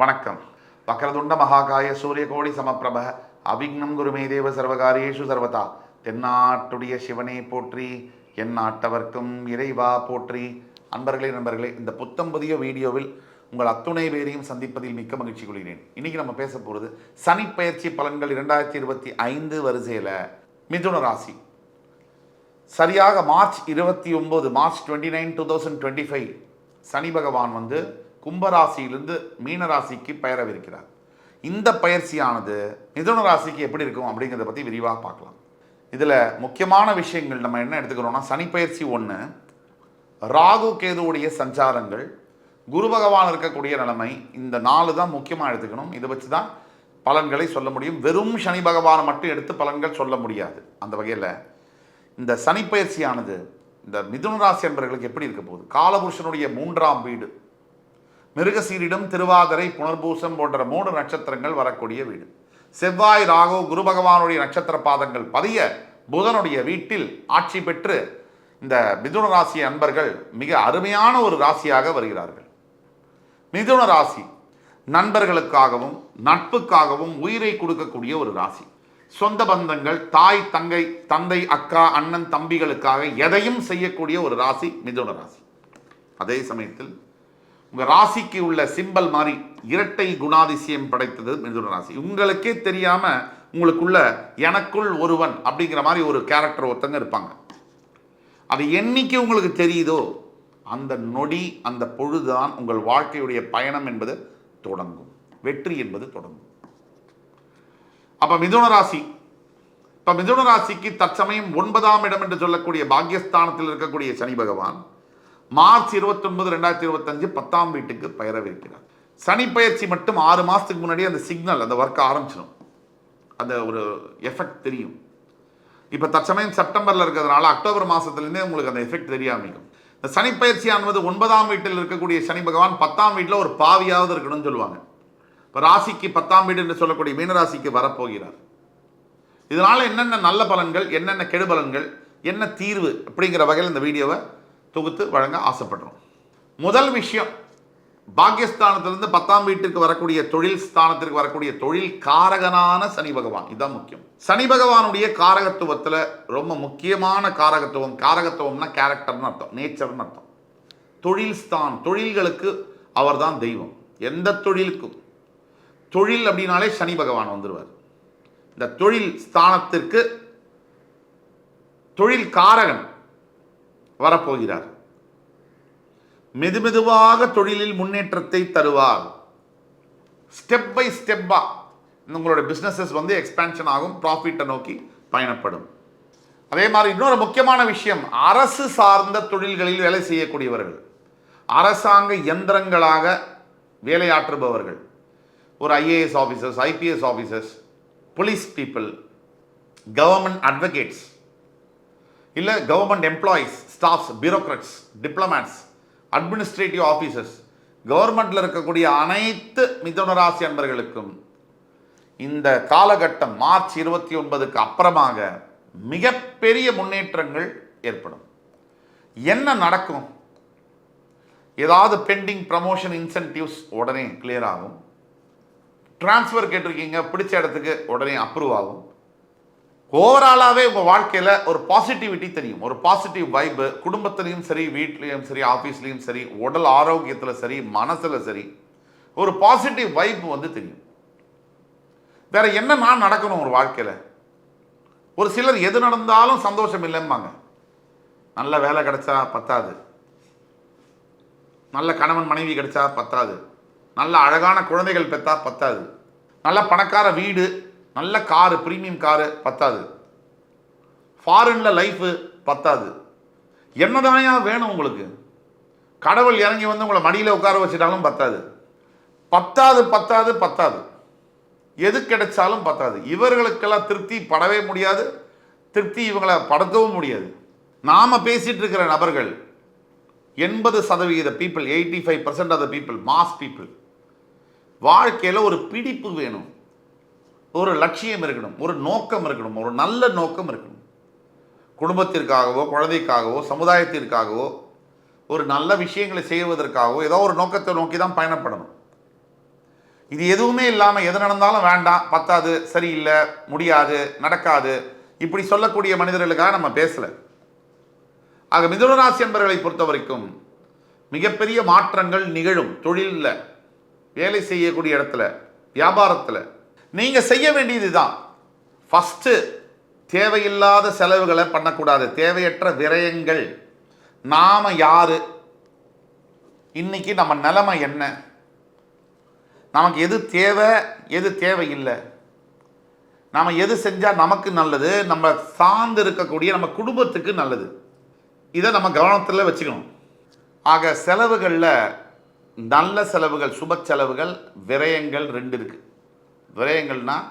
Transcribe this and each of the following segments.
வணக்கம். வக்கரதுண்ட மகாகாய சூரியகோடி சமப்பிரப அவிக்னம் குருமே தேவ சர்வகாரியேஷு சர்வதா. தென்னாட்டுடைய சிவனே போற்றி என் நாட்டவர்க்கும் இறைவா போற்றி. அன்பர்களே நண்பர்களே இந்த புத்தம் புதிய வீடியோவில் உங்கள் அத்துணை பேரையும் சந்திப்பதில் மிக்க மகிழ்ச்சி கொள்கிறேன். இன்னைக்கு நம்ம பேச போகிறது சனிப்பயிற்சி பலன்கள் இரண்டாயிரத்தி இருபத்தி ஐந்து வரிசையில் மிதுன ராசி. சரியாக மார்ச் இருபத்தி ஒம்பது March twenty nine two thousand twenty five சனி பகவான் வந்து கும்பராசியிலிருந்து மீனராசிக்கு பெயரவிருக்கிறார். இந்த பயிற்சியானது மிதுன ராசிக்கு எப்படி இருக்கும் அப்படிங்கிறத பற்றி விரிவாக பார்க்கலாம். இதில் முக்கியமான விஷயங்கள் நம்ம என்ன எடுத்துக்கிறோம்னா சனி பயிற்சி ஒன்று ராகு கேதுவுடைய சஞ்சாரங்கள் குரு பகவான் இருக்கக்கூடிய நிலைமை இந்த நாலு தான் முக்கியமாக எடுத்துக்கணும். இதை வச்சு தான் பலன்களை சொல்ல முடியும். வெறும் சனி பகவானை மட்டும் எடுத்து பலன்கள் சொல்ல முடியாது. அந்த வகையில் இந்த சனிப்பயிற்சியானது இந்த மிதுன ராசி என்பவர்களுக்கு எப்படி இருக்க போகுது? காலபுருஷனுடைய மூன்றாம் வீடு மிருகசீரிடம் திருவாதிரை புனர்பூசம் போன்ற மூன்று நட்சத்திரங்கள் வரக்கூடிய வீடு. செவ்வாய் ராகு குரு பகவானுடைய நட்சத்திர பாதங்கள் பதிய புதனுடைய வீட்டில் ஆட்சி பெற்று இந்த மிதுன ராசி அன்பர்கள் மிக அருமையான ஒரு ராசியாக வருகிறார்கள். மிதுன ராசி நண்பர்களுக்காகவும் நட்புக்காகவும் உயிரை கொடுக்கக்கூடிய ஒரு ராசி. சொந்த பந்தங்கள் தாய் தங்கை தந்தை அக்கா அண்ணன் தம்பிகளுக்காக எதையும் செய்யக்கூடிய ஒரு ராசி மிதுன ராசி. அதே சமயத்தில் உங்க ராசிக்கு உள்ள சிம்பல் மாதிரி இரட்டை குணாதிசயம் படைத்தது மிதுன ராசி. உங்களுக்கே தெரியாம உங்களுக்குள்ள எனக்குள் ஒருவன் அப்படிங்கிற மாதிரி ஒரு கேரக்டர் ஒருத்தங்க இருப்பாங்க. அது என்னைக்கு உங்களுக்கு தெரியுதோ அந்த நொடி அந்த பொழுதுதான் உங்கள் வாழ்க்கையுடைய பயணம் என்பது தொடங்கும். வெற்றி என்பது தொடங்கும். அப்ப மிதுன ராசி. இப்ப மிதுன ராசிக்கு தற்சமயம் ஒன்பதாம் இடம் என்று சொல்லக்கூடிய பாக்யஸ்தானத்தில் இருக்கக்கூடிய சனி பகவான் மார்ச் இருபத்தொன்பது ரெண்டாயிரத்தி இருபத்தஞ்சு பத்தாம் வீட்டுக்கு பயிரவிருக்கிறார் சனி பயிற்சி மட்டும் ஆறு மாதத்துக்கு முன்னாடி அந்த சிக்னல் அந்த ஒர்க் ஆரம்பிச்சிடும் அந்த ஒரு எஃபெக்ட் தெரியும். இப்போ தற்சமயம் செப்டம்பரில் இருக்கிறதுனால அக்டோபர் மாதத்துலேருந்தே உங்களுக்கு அந்த எஃபெக்ட் தெரிய ஆரம்பிக்கும் இந்த சனிப்பயிற்சி பயிற்சியானது ஒன்பதாம் வீட்டில் இருக்கக்கூடிய சனி பகவான் பத்தாம் வீட்டில் ஒரு பாவியாவது இருக்கணும்னு சொல்லுவாங்க. இப்போ ராசிக்கு பத்தாம் வீடு என்று சொல்லக்கூடிய மீனராசிக்கு வரப்போகிறார். இதனால் என்னென்ன நல்ல பலன்கள் என்னென்ன கெடுபலன்கள் என்ன தீர்வு அப்படிங்கிற வகையில் இந்த வீடியோவை தொகுத்து வழங்க ஆசைப்படுறோம். முதல் விஷயம் பாக்கியஸ்தானத்திலிருந்து பத்தாம் வீட்டுக்கு வரக்கூடிய தொழில் ஸ்தானத்திற்கு வரக்கூடிய தொழில் காரகனான சனி பகவான். இதுதான் முக்கியம். சனி பகவானுடைய காரகத்துவத்தில் ரொம்ப முக்கியமான காரகத்துவம். காரகத்துவம்னா கேரக்டர்னு அர்த்தம் நேச்சர்னு அர்த்தம். தொழில் ஸ்தான் தொழில்களுக்கு அவர்தான் தெய்வம். எந்த தொழிலுக்கும். தொழில் அப்படின்னாலே சனி பகவான் வந்துடுவார் இந்த தொழில் ஸ்தானத்திற்கு தொழில் காரகன் வரப்போகிறார். மெதுமெதுவாக தொழிலில் முன்னேற்றத்தை தருவார். ஸ்டெப் பை ஸ்டெப்பா உங்களோட பிஸ்னஸஸ் வந்து எக்ஸ்பேன்ஷன் ஆகும் ப்ராஃபிட்டை நோக்கி பயணப்படும். அதே மாதிரி இன்னொரு முக்கியமான விஷயம் அரசு சார்ந்த தொழில்களில் வேலை செய்யக்கூடியவர்கள். அரசாங்க எந்திரங்களாக வேலையாற்றுபவர்கள். ஒரு IAS officers IPS officers police people government advocates இல்லை government employees staffs bureaucrats diplomats administrative officers கவர்மெண்ட்டில் இருக்கக்கூடிய அனைத்து மிதுன ராசி அன்பர்களுக்கும் இந்த காலகட்டம் மார்ச் இருபத்தி ஒன்பதுக்கு அப்புறமாக மிகப்பெரிய முன்னேற்றங்கள் ஏற்படும். என்ன நடக்கும்? ஏதாவது பெண்டிங் ப்ரமோஷன் இன்சென்டிவ்ஸ் உடனே கிளியர் ஆகும். ட்ரான்ஸ்ஃபர் கேட்டிருக்கீங்க பிடிச்ச இடத்துக்கு உடனே அப்ரூவ் ஆகும். ஓவராலாகவே உங்கள் வாழ்க்கையில் ஒரு பாசிட்டிவிட்டி தெரியும். ஒரு பாசிட்டிவ் வைப்பு குடும்பத்துலேயும் சரி வீட்லேயும் சரி ஆஃபீஸ்லேயும் சரி உடல் ஆரோக்கியத்தில் சரி மனசில் சரி ஒரு பாசிட்டிவ் வைப்பு வந்து தெரியும். வேற என்ன நான் நடக்கணும் ஒரு வாழ்க்கையில்? ஒரு சிலர் எது நடந்தாலும் சந்தோஷம் இல்லைம்பாங்க. நல்ல வேலை கிடைச்சா பத்தாது. நல்ல கணவன் மனைவி கிடைச்சா பத்தாது. நல்ல அழகான குழந்தைகள் பெற்றா பத்தாது. நல்ல பணக்கார வீடு நல்ல காரு ப்ரீமியம் காரு பத்தாது. ஃபாரினில் லைஃபு பத்தாது. என்னதானையா வேணும் உங்களுக்கு? கடவுள் இறங்கி வந்து உங்களை மடியில் உட்கார வச்சுட்டாலும் பத்தாது. பத்தாது பத்தாது பத்தாது. எது கிடைச்சாலும் பத்தாது. இவர்களுக்கெல்லாம் திருப்தி படவே முடியாது. திருப்தி இவங்களை படுத்தவும் முடியாது. நாம் பேசிகிட்டு இருக்கிற நபர்கள் எண்பது சதவிகித people eighty five percent of the people mass people வாழ்க்கையில் ஒரு பிடிப்பு வேணும். ஒரு லட்சியம் இருக்கணும் ஒரு நோக்கம் இருக்கணும் ஒரு நல்ல நோக்கம் இருக்கணும். குடும்பத்திற்காகவோ குழந்தைக்காகவோ சமுதாயத்திற்காகவோ ஒரு நல்ல விஷயங்களை செய்வதற்காகவோ ஏதோ ஒரு நோக்கத்தை நோக்கி தான் பயணப்படணும். இது எதுவுமே இல்லாமல் எது நடந்தாலும் வேண்டாம் பத்தாது சரியில்லை முடியாது நடக்காது. இப்படி சொல்லக்கூடிய மனிதர்களுக்காக நம்ம பேசலை. ஆக மிதுனராசி என்பவர்களை பொறுத்த வரைக்கும் மிகப்பெரிய மாற்றங்கள் நிகழும் தொழிலில் வேலை செய்யக்கூடிய இடத்துல வியாபாரத்தில். நீங்கள் செய்ய வேண்டியது தான் ஃபஸ்ட்டு தேவையில்லாத செலவுகளை பண்ணக்கூடாது. தேவையற்ற விரயங்கள். நாம் யார்? இன்னைக்கு நம்ம நிலைமை என்ன? நமக்கு எது தேவை எது தேவையில்லை? நாம் எது செஞ்சால் நமக்கு நல்லது? நம்ம சார்ந்து இருக்கக்கூடிய நம்ம குடும்பத்துக்கு நல்லது. இதை நம்ம கவனத்தில் வச்சுக்கணும். ஆக செலவுகளில் நல்ல செலவுகள் சுப செலவுகள் விரயங்கள் ரெண்டு இருக்குது விரயங்கள்னால்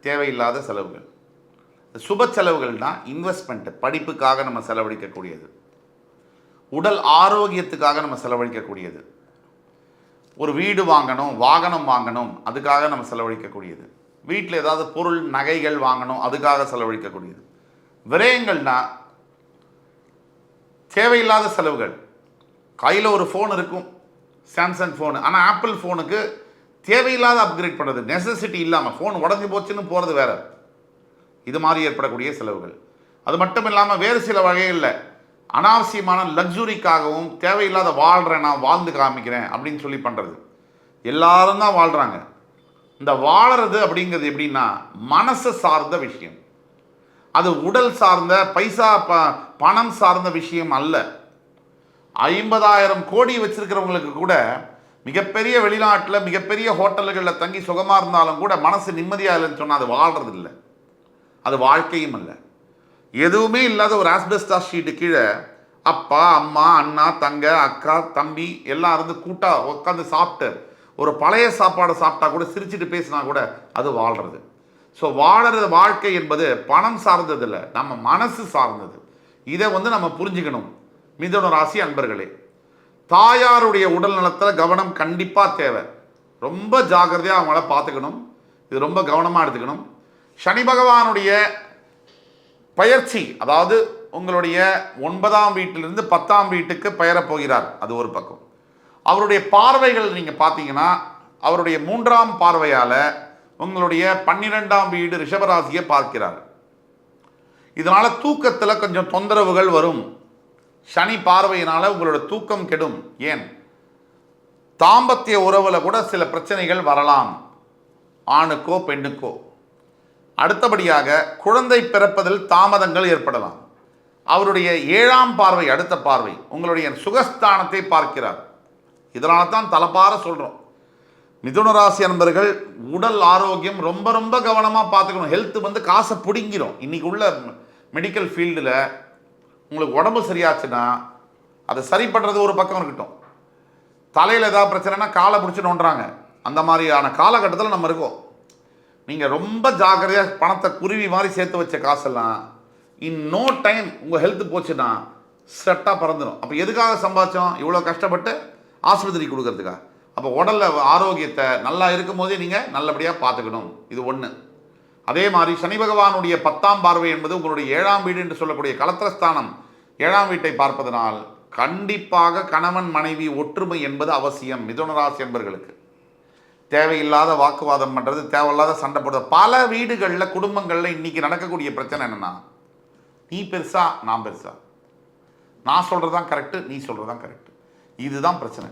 தேவையில்லாத செலவுகள். சுப செலவுகள்னா இன்வெஸ்ட்மெண்ட்டு படிப்புக்காக நம்ம செலவழிக்கக்கூடியது. உடல் ஆரோக்கியத்துக்காக நம்ம செலவழிக்கக்கூடியது. ஒரு வீடு வாங்கணும் வாகனம் வாங்கணும் அதுக்காக நம்ம செலவழிக்கக்கூடியது. வீட்டில் ஏதாவது பொருள் நகைகள் வாங்கணும் அதுக்காக செலவழிக்கக்கூடியது. விரயங்கள்னா தேவையில்லாத செலவுகள். கையில் ஒரு ஃபோன் இருக்கும். சாம்சங் ஃபோனு ஆனால் ஆப்பிள் ஃபோனுக்கு தேவையில்லாத அப்கிரேட் பண்ணுறது நெசசிட்டி இல்லாமல் ஃபோன் உடஞ்சி போச்சுன்னு போகிறது வேறு. இது மாதிரி ஏற்படக்கூடிய செலவுகள். அது மட்டும் இல்லாமல் வேறு சில வகைகளில் அனாவசியமான லக்ஸுரிக்காகவும் தேவையில்லாத வாழ்கிறேன் நான் வாழ்ந்து காமிக்கிறேன் அப்படின்னு சொல்லி பண்ணுறது எல்லாரும் தான் வாழ்கிறாங்க இந்த வாழறது அப்படிங்கிறது எப்படின்னா மனசை சார்ந்த விஷயம். அது உடல் சார்ந்த பைசா ப பணம் சார்ந்த விஷயம் அல்ல. ஐம்பதாயிரம் கோடி வச்சுருக்கிறவங்களுக்கு கூட மிகப்பெரிய வெளிநாட்டில் மிகப்பெரிய ஹோட்டல்களில் தங்கி சுகமாக இருந்தாலும் கூட மனசு நிம்மதியாக இல்லைன்னு சொன்னால் அது வாழ்கிறது இல்லை அது வாழ்க்கையும் அல்ல. எதுவுமே இல்லாத ஒரு ஆஸ்பெஸ்டாஸ் ஷீட்டு கீழே அப்பா அம்மா அண்ணா தங்க அக்கா தம்பி எல்லாம் இருந்து கூட்டா உட்காந்து சாப்பிட்டு ஒரு பழைய சாப்பாடை சாப்பிட்டா கூட சிரிச்சிட்டு பேசினா கூட அது வாழ்கிறது ஸோ வாழறது வாழ்க்கை என்பது பணம் சார்ந்தது இல்லை நம்ம மனசு சார்ந்தது. இதை வந்து நம்ம புரிஞ்சுக்கணும். மிதன ராசி அன்பர்களே. தாயாருடைய உடல் நலத்தில் கவனம் கண்டிப்பாக தேவை. ரொம்ப ஜாக்கிரதையாக அவங்கள பார்த்துக்கணும். இது ரொம்ப கவனமாக எடுத்துக்கணும். சனி பகவானுடைய பயிற்சி அதாவது உங்களுடைய ஒன்பதாம் வீட்டிலிருந்து பத்தாம் வீட்டுக்கு பெயரப் போகிறார். அது ஒரு பக்கம். அவருடைய பார்வைகள் நீங்கள் பார்த்தீங்கன்னா அவருடைய மூன்றாம் பார்வையால் உங்களுடைய பன்னிரெண்டாம் வீடு ரிஷபராசியை பார்க்கிறார். இதனால் தூக்கத்தில் கொஞ்சம் தொந்தரவுகள் வரும். சனி பார்வையினால் உங்களோட தூக்கம் கெடும். ஏன்? தாம்பத்திய உறவில் கூட சில பிரச்சனைகள் வரலாம். ஆணுக்கோ பெண்ணுக்கோ. அடுத்தபடியாக குழந்தை பிறப்பதில் தாமதங்கள் ஏற்படலாம். அவருடைய ஏழாம் பார்வை அடுத்த பார்வை உங்களுடைய சுகஸ்தானத்தை பார்க்கிறார். இதனால தான் தலப்பார சொல்கிறோம் மிதுன ராசி அன்பர்கள் உடல் ஆரோக்கியம் ரொம்ப ரொம்ப கவனமாக பார்த்துக்கணும். ஹெல்த் வந்து காசை பிடுங்கிடும் இன்றைக்கி உள்ள மெடிக்கல் ஃபீல்டில் உங்களுக்கு உடம்பு சரியாச்சுன்னா அதை சரி பண்ணுறது ஒரு பக்கம் இருக்கட்டும். தலையில் ஏதாவது பிரச்சனைனா காலை பிடிச்சி நோண்டுறாங்க. அந்த மாதிரியான காலகட்டத்தில் நம்ம இருக்கோம். நீங்கள் ரொம்ப ஜாக்கிரதையாக பணத்தை குருவி மாதிரி சேர்த்து வச்ச காசெல்லாம் இன் நோ டைம் உங்கள் ஹெல்த்து போச்சுன்னா செட்டாக பறந்துடும் அப்போ எதுக்காக சம்பாதிச்சோம்? இவ்வளோ கஷ்டப்பட்டு ஆஸ்பத்திரி கொடுக்கறதுக்கா? அப்போ உடலில் ஆரோக்கியத்தை நல்லா இருக்கும்போதே நீங்கள் நல்லபடியாக பார்த்துக்கணும். இது ஒன்று அதே மாதிரி சனி பகவானுடைய பத்தாம் பார்வை என்பது உங்களுடைய ஏழாம் வீடு என்று சொல்லக்கூடிய கலத்திரஸ்தானம் ஏழாம் வீட்டை பார்ப்பதனால் கண்டிப்பாக கணவன் மனைவி ஒற்றுமை என்பது அவசியம் மிதுனராசி என்பர்களுக்கு. தேவையில்லாத வாக்குவாதம் பண்ணுறது தேவையில்லாத சண்டை போடுறது. பல வீடுகளில் குடும்பங்களில் இன்றைக்கி நடக்கக்கூடிய பிரச்சனை என்னென்னா நீ பெருசா நான் பெருசா. நான் சொல்கிறது தான் கரெக்டு நீ சொல்கிறது தான் கரெக்டு இதுதான் பிரச்சனை.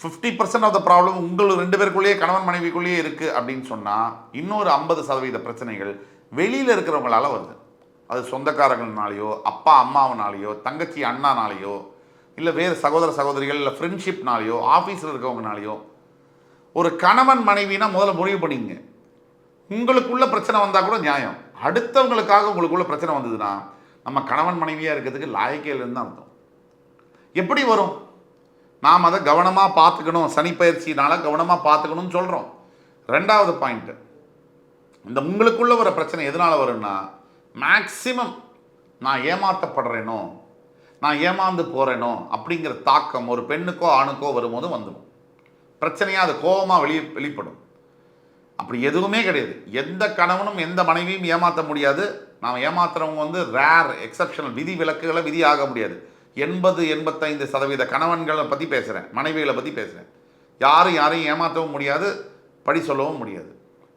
Fifty percent of the problem உங்கள் ரெண்டு பேருக்குள்ளேயே கணவன் மனைவிக்குள்ளேயே இருக்குது அப்படின்னு சொன்னால் இன்னொரு ஐம்பது சதவீத பிரச்சனைகள் வெளியில் இருக்கிறவங்களால வருது. அது சொந்தக்காரங்கள்னாலேயோ அப்பா அம்மாவனாலேயோ தங்கச்சி அண்ணானாலேயோ இல்லை வேறு சகோதர சகோதரிகள் இல்லை ஃப்ரெண்ட்ஷிப்னாலேயோ ஆஃபீஸில் இருக்கிறவங்கனாலேயோ ஒரு கணவன் மனைவினா முதல்ல முடிவு பண்ணிங்க. உங்களுக்குள்ள பிரச்சனை வந்தால் கூட நியாயம். அடுத்தவங்களுக்காக உங்களுக்குள்ள பிரச்சனை வந்ததுன்னா நம்ம கணவன் மனைவியாக இருக்கிறதுக்கு லாயக்கையிலேருந்து தான் அர்த்தம். எப்படி வரும்? நாம் அதை கவனமாக பார்த்துக்கணும். சனி கவனமாக பார்த்துக்கணும்னு சொல்கிறோம் ரெண்டாவது பாயிண்ட்டு இந்த உங்களுக்குள்ள வர பிரச்சனை எதனால் வரும்னா மேக்சிமம் நான் ஏமாற்றப்படுறேனோ நான் ஏமாந்து போகிறேனோ அப்படிங்கிற தாக்கம் ஒரு பெண்ணுக்கோ ஆணுக்கோ வரும்போது வந்துடும். பிரச்சனையாக அது கோபமாக வெளியே வெளிப்படும். அப்படி எதுவுமே கிடையாது. எந்த கணவனும் எந்த மனைவியும் ஏமாற்ற முடியாது. நாம் ஏமாத்துறவங்க வந்து ரேர் எக்ஸப்ஷனல் விதி விலக்குகளை விதி ஆக முடியாது. எண்பது எண்பத்தைந்து சதவீத கணவன்களை பற்றி பேசுகிறேன் மனைவிகளை பற்றி பேசுகிறேன் யாரும் யாரையும் ஏமாற்றவும் முடியாது படி சொல்லவும் முடியாது.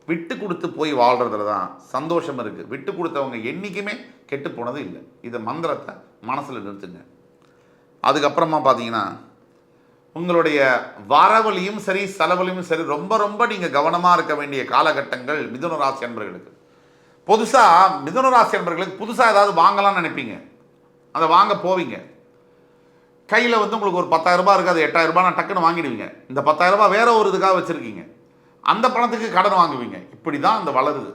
விட்டு கொடுத்து போய் வாழ்கிறதுல தான் சந்தோஷம் இருக்குது விட்டு கொடுத்தவங்க என்றைக்குமே கெட்டு போனது இல்லை. இந்த மந்திரத்தை மனசில் நிறுத்துங்க. அதுக்கப்புறமா பார்த்தீங்கன்னா உங்களுடைய வரவழியும் சரி செலவழியும் சரி ரொம்ப ரொம்ப நீங்கள் கவனமாக இருக்க வேண்டிய காலகட்டங்கள் மிதுன ராசி அன்பர்களுக்கு. புதுசாக மிதுன ராசி அன்பர்களுக்கு புதுசாக ஏதாவது வாங்கலாம்னு நினைப்பீங்க. அதை வாங்க போவீங்க. கையில் வந்து உங்களுக்கு ஒரு பத்தாயிரம் ரூபாய் எட்டாயிரரூபா நான் எட்டாயிரம் டக்குன்னு வாங்கிடுவீங்க. இந்த பத்தாயிரரூபா வேற ஒரு இதுக்காக வச்சுருக்கீங்க. அந்த பணத்துக்கு கடன் வாங்குவீங்க. இப்படி தான் இந்த வளருது.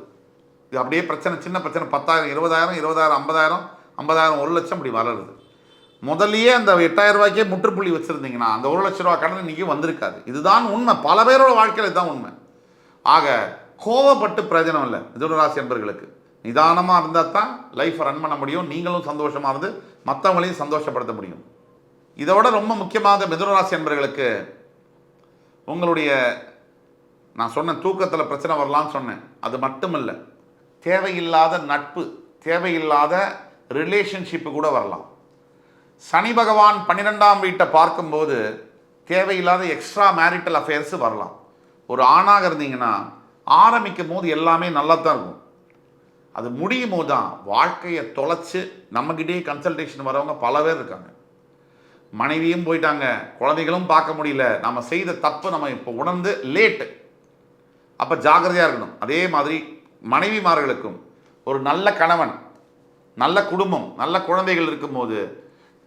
இது அப்படியே பிரச்சனை சின்ன பிரச்சனை. பத்தாயிரம் இருபதாயிரம் இருபதாயிரம் ஐம்பதாயிரம் ஐம்பதாயிரம் ஒரு லட்சம் இப்படி வளருது. முதல்லையே அந்த எட்டாயிரம் ரூபாய்க்கே முற்றுப்புள்ளி வச்சுருந்தீங்கன்னா அந்த ஒரு லட்ச ரூபா கடன் இன்றைக்கி வந்திருக்காது. இதுதான் உண்மை. பல பேரோட வாழ்க்கையில் இதுதான் உண்மை. ஆக கோவப்பட்டு பிரயோஜனம் இல்லை. மிதுனராசி என்பர்களுக்கு நிதானமாக இருந்தால் தான் லைஃப்பை ரன் பண்ண முடியும். நீங்களும் சந்தோஷமாக இருந்து மற்றவங்களையும் சந்தோஷப்படுத்த முடியும். இதோட ரொம்ப முக்கியமாக மிதுனராசி என்பர்களுக்கு உங்களுடைய நான் சொன்ன தூக்கத்தில் பிரச்சனை வரலான்னு சொன்னேன். அது மட்டும் இல்லை தேவையில்லாத நட்பு தேவையில்லாத ரிலேஷன்ஷிப்பு கூட வரலாம். சனி பகவான் பன்னிரெண்டாம் வீட்டை பார்க்கும்போது தேவையில்லாத எக்ஸ்ட்ரா மேரிட்டல் அஃபேர்ஸ் வரலாம். ஒரு ஆணாக இருந்தீங்கன்னா ஆரம்பிக்கும் போது எல்லாமே நல்லா தான் இருக்கும். அது முடியும் போது தான் வாழ்க்கையை தொலைச்சு நம்மக்கிட்டேயே கன்சல்டேஷன் வரவங்க பல பேர் இருக்காங்க. மனைவியும் போயிட்டாங்க குழந்தைகளும் பார்க்க முடியல. நம்ம செய்த தப்பு நம்ம இப்போ உணர்ந்து லேட்டு அப்போ ஜாக்கிரதையாக இருக்கணும். அதே மாதிரி மனைவிமார்களுக்கும் ஒரு நல்ல கணவன் நல்ல குடும்பம் நல்ல குழந்தைகள் இருக்கும்போது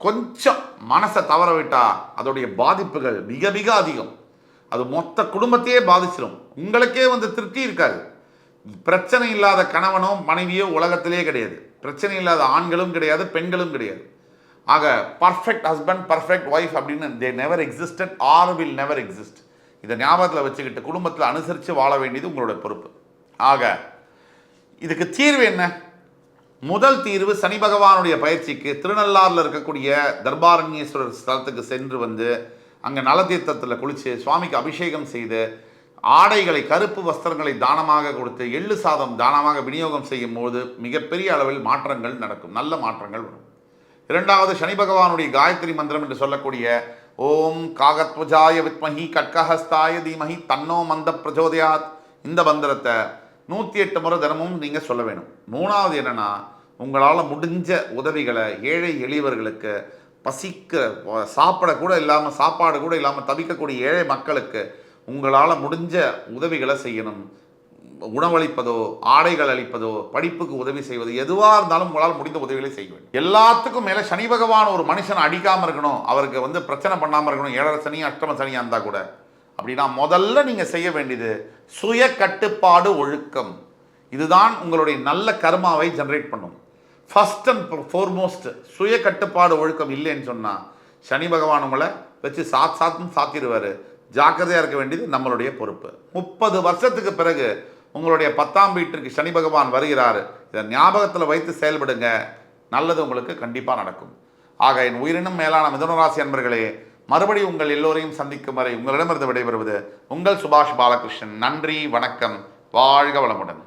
கொஞ்சம் மனசை தவற விட்டால் அதோடைய பாதிப்புகள் மிக மிக அதிகம். அது மொத்த குடும்பத்தையே பாதிச்சிடும் உங்களுக்கே வந்து திருப்தி இருக்காது. பிரச்சனை இல்லாத கணவனோ மனைவியோ உலகத்திலே கிடையாது. பிரச்சனை இல்லாத ஆண்களும் கிடையாது பெண்களும் கிடையாது. ஆக பர்ஃபெக்ட் ஹஸ்பண்ட் பர்ஃபெக்ட் ஒய்ஃப் அப்படின்னு they never existed or will never exist இதை ஞாபகத்தில் வச்சுக்கிட்டு குடும்பத்தில் அனுசரித்து வாழ வேண்டியது உங்களோட பொறுப்பு. ஆக இதுக்கு தீர்வு என்ன? முதல் தீர்வு சனி பகவானுடைய பயிற்சிக்கு திருநள்ளாரில் இருக்கக்கூடிய தர்பாரண்யேஸ்வரர் ஸ்தலத்துக்கு சென்று வந்து அங்கே நலதீர்த்தத்தில் குளித்து சுவாமிக்கு அபிஷேகம் செய்து ஆடைகளை கருப்பு வஸ்திரங்களை தானமாக கொடுத்து எள்ளு சாதம் தானமாக விநியோகம் செய்யும் போது மிகப்பெரிய அளவில் மாற்றங்கள் நடக்கும். நல்ல மாற்றங்கள் வரும். இரண்டாவது சனி பகவானுடைய காயத்ரி மந்திரம் என்று சொல்லக்கூடிய ஓம் காகத்வஜாய வித்மஹி கட்கஹஸ்தாய தீமஹி தன்னோ மந்த பிரச்சோதயாத். இந்த மந்திரத்தை நூற்றி எட்டு முறை தினமும் நீங்கள் சொல்ல வேணும். மூணாவது என்னென்னா உங்களால் முடிஞ்ச உதவிகளை ஏழை எளியவர்களுக்கு பசிக்க சாப்பிடக்கூட இல்லாமல் சாப்பாடு கூட இல்லாமல் தவிக்கக்கூடிய ஏழை மக்களுக்கு உங்களால் முடிஞ்ச உதவிகளை செய்யணும். உணவளிப்பதோ ஆடைகள் அளிப்பதோ படிப்புக்கு உதவி செய்வது எதுவாக இருந்தாலும் உங்களால் முடிந்த உதவிகளை செய்ய வேண்டும். எல்லாத்துக்கும் மேலே சனி பகவான் ஒரு மனுஷன் அடிக்காமல் இருக்கணும் அவருக்கு வந்து பிரச்சனை பண்ணாமல் இருக்கணும் ஏழரை சனி அஷ்டம சனியாக இருந்தால் கூட. அப்படின்னா முதல்ல நீங்கள் செய்ய வேண்டியது சுய கட்டுப்பாடு ஒழுக்கம். இதுதான் உங்களுடைய நல்ல கர்மாவை ஜென்ரேட் பண்ணும். ஃபஸ்ட் அண்ட் ஃபோர்மோஸ்ட் சுய கட்டுப்பாடு ஒழுக்கம் இல்லைன்னு சொன்னால் சனி பகவான் உங்களை வச்சு சாத் சாத்துன்னு சாத்திடுவார். ஜாக்கிரதையாக இருக்க வேண்டியது நம்மளுடைய பொறுப்பு. முப்பது வருஷத்துக்கு பிறகு உங்களுடைய பத்தாம் வீட்டிற்கு சனி பகவான் வருகிறார் இதை ஞாபகத்தில் வைத்து செயல்படுங்க. நல்லது உங்களுக்கு கண்டிப்பாக நடக்கும். ஆக என் உயிரினும் மேலான மிதனராசி அன்பர்களே மறுபடி உங்கள் எல்லோரையும் சந்திக்கும் வரை உங்களிடமிருந்து விடைபெறுவது உங்கள் சுபாஷ் பாலகிருஷ்ணன். நன்றி வணக்கம் வாழ்க வளமுடன்.